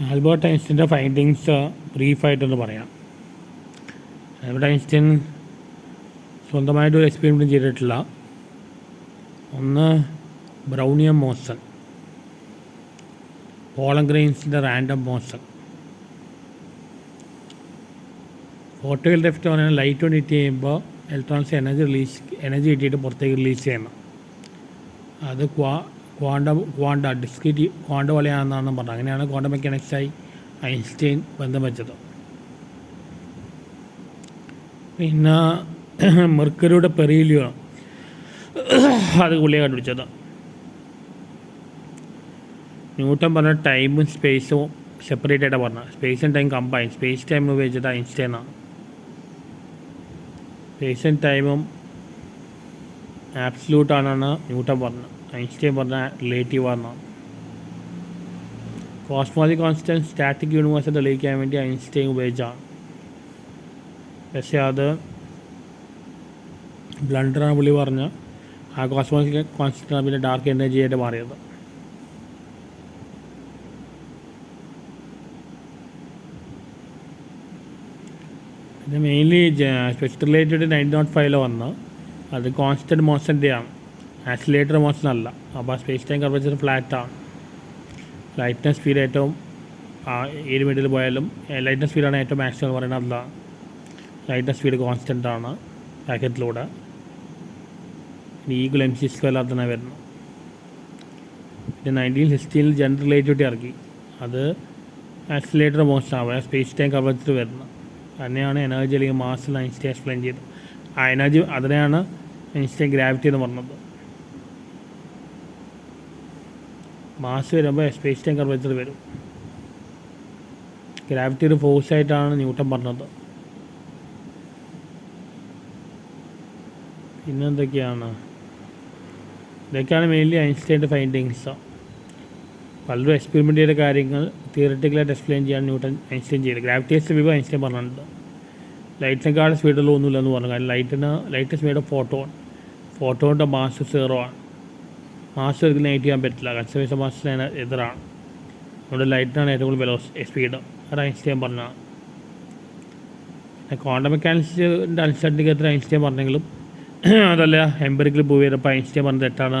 Albert ഐൻസ്റ്റീന്റെ findings ബ്രീഫായിട്ടൊന്ന് പറയാം. Albert Einstein സ്വന്തമായിട്ട് ഒരു എക്സ്പെരിമെന്റും ചെയ്തിട്ടില്ല. ഒന്ന് ബ്രൗണിയം മോസൺ. പോളംഗ്രെയിൻസിന്റെ റാൻഡം മോസൺ. ഫോട്ടോയിൽ ഇലക്ട്രിഫ്റ്റ് പറഞ്ഞാൽ ലൈറ്റ് ഓൺ ഹിറ്റ് ചെയ്യുമ്പോൾ ഇലക്ട്രോണിക്സ് എനർജി റിലീസ് എനർജി കിട്ടിയിട്ട് പുറത്തേക്ക് റിലീസ് ചെയ്യണം. അത് ക്വാ ക്വാണ്ടം ക്വാണ്ട ഡിസ്ക്രീറ്റ് ക്വാണ്ട പോലെയാണെന്നാണ് പറഞ്ഞത്. അങ്ങനെയാണ് ക്വാണ്ട മെക്കാനിക്സായി ഐൻസ്റ്റൈൻ ബന്ധം വെച്ചത് പിന്നെ മെർക്കറിയുടെ പെറിയിലിയോ അത് പുള്ളിയെ കണ്ടുപിടിച്ചത്. ന്യൂട്ടൺ പറഞ്ഞ ടൈമും സ്പേസും സെപ്പറേറ്റ് ആയിട്ടാണ് പറഞ്ഞത്. Space and time combine. Space time ഉപയോഗിച്ചിട്ട് ഐൻസ്റ്റൈനാണ് ആൻഡ് ടൈമും ആബ്സലൂട്ടാണെന്നാണ് ന്യൂട്ടൺ പറഞ്ഞത്. ഐൻസ്റ്റൈൻ പറഞ്ഞ റിലേറ്റീവ് ആണെന്നാണ് കോസ്മോളജി കോൺസ്റ്റന്റ് സ്റ്റാറ്റിക് യൂണിവേഴ്സ് തെളിയിക്കാൻ വേണ്ടി ഐൻസ്റ്റൈൻ ഉപയോഗിച്ചാണ് പക്ഷേ അത് ബ്ലണ്ടറാണ് പുള്ളി പറഞ്ഞ ആ കോസ്മോളജി കോൺസ്റ്റൻസ് പിന്നെ ഡാർക്ക് എനർജി ആയിട്ട് മാറിയത്. ഇത് mainly special related nine naught ഫൈവിൽ വന്ന് അത് കോൺസ്റ്റന്റ് മോസ്റ്റന്റെയാണ് ആക്സിലേറ്റർ മോഷൻ അല്ല അപ്പോൾ സ്പേസ് ടൈം കർവച്ചർ ഫ്ലാറ്റാണ് ലൈറ്റ്നസ് സ്പീഡ് ഏറ്റവും ഏരി മിനിറ്റിൽ പോയാലും ലൈറ്റ്നസ് സ്പീഡാണ് ഏറ്റവും മാക്സിമം എന്ന് പറയുന്നത് അല്ല. ലൈറ്റ്നസ് സ്പീഡ് കോൺസ്റ്റന്റ് ആണ് പാക്കറ്റിലൂടെ. E equal M C square തന്നെ വരുന്നു. പിന്നെ നയന്റീൻ സിക്സ്റ്റീനിൽ ജനറൽ റിലേറ്റിവിറ്റി ഇറക്കി. അത് ആക്സിലേറ്റർ മോഷൻ ആവുക സ്പേസ് ടൈം കർവച്ചർ വരുന്നത് തന്നെയാണ് എനർജി അല്ലെങ്കിൽ മാസ് ഐൻസ്റ്റൈൻ എക്സ്പ്ലെയിൻ ചെയ്തത്. ആ എനർജി അതിനെയാണ് ഐൻസ്റ്റൈൻ ഗ്രാവിറ്റി എന്ന് പറഞ്ഞത്. മാസ് വരുമ്പോൾ സ്പേസ് ടൈം കർവേച്ചർ വരും. ഗ്രാവിറ്റി ഒരു ഫോഴ്സ് ആയിട്ടാണ് ന്യൂട്ടൺ പറഞ്ഞത്. പിന്നെന്തൊക്കെയാണ്? ഇതൊക്കെയാണ് മെയിൻലി ഐൻസ്റ്റൈന്റെ ഫൈൻഡിങ്സ് പലരും എക്സ്പെരിമെന്റ് ചെയ്ത കാര്യങ്ങൾ തിയററ്റിക്കലായിട്ട് എക്സ്പ്ലെയിൻ ചെയ്യാൻ ന്യൂട്ടൺ ഐൻസ്റ്റൈൻ ചെയ്തത് ഗ്രാവിറ്റേഷൻ വിഭവം ഐൻസ്റ്റൈൻ പറഞ്ഞിട്ടുണ്ട്. ലൈറ്റിനെക്കാളും എന്ന് പറഞ്ഞു. കാരണം ലൈറ്റിന് ലൈറ്റ് സ്പീഡ് ഫോട്ടോൺ ഫോട്ടോണിന്റെ മാസ് സീറോ ആണ്. മാസ് ഒരിക്കലും നൈറ്റ് ചെയ്യാൻ പറ്റില്ല. കൺസർവേഷൻ മാസ്റ്ററിന് എതിരാണ്. അതുകൊണ്ട് ലൈറ്റിനാണ് ഏറ്റവും കൂടുതൽ വെലോസ് സ്പീഡ് അത് ഐൻസ്റ്റൈൻ പറഞ്ഞതാണ് ക്വാണ്ടം മെക്കാനിക്സിന്റെ അൺസർട്ടിക്കത്തിൽ ഐൻസ്റ്റൈൻ പറഞ്ഞെങ്കിലും. അതല്ല എംപറിക്കൽ പ്രൂവ് ചെയ്തപ്പോൾ ഐൻസ്റ്റൈൻ പറഞ്ഞത് തെറ്റാണ്.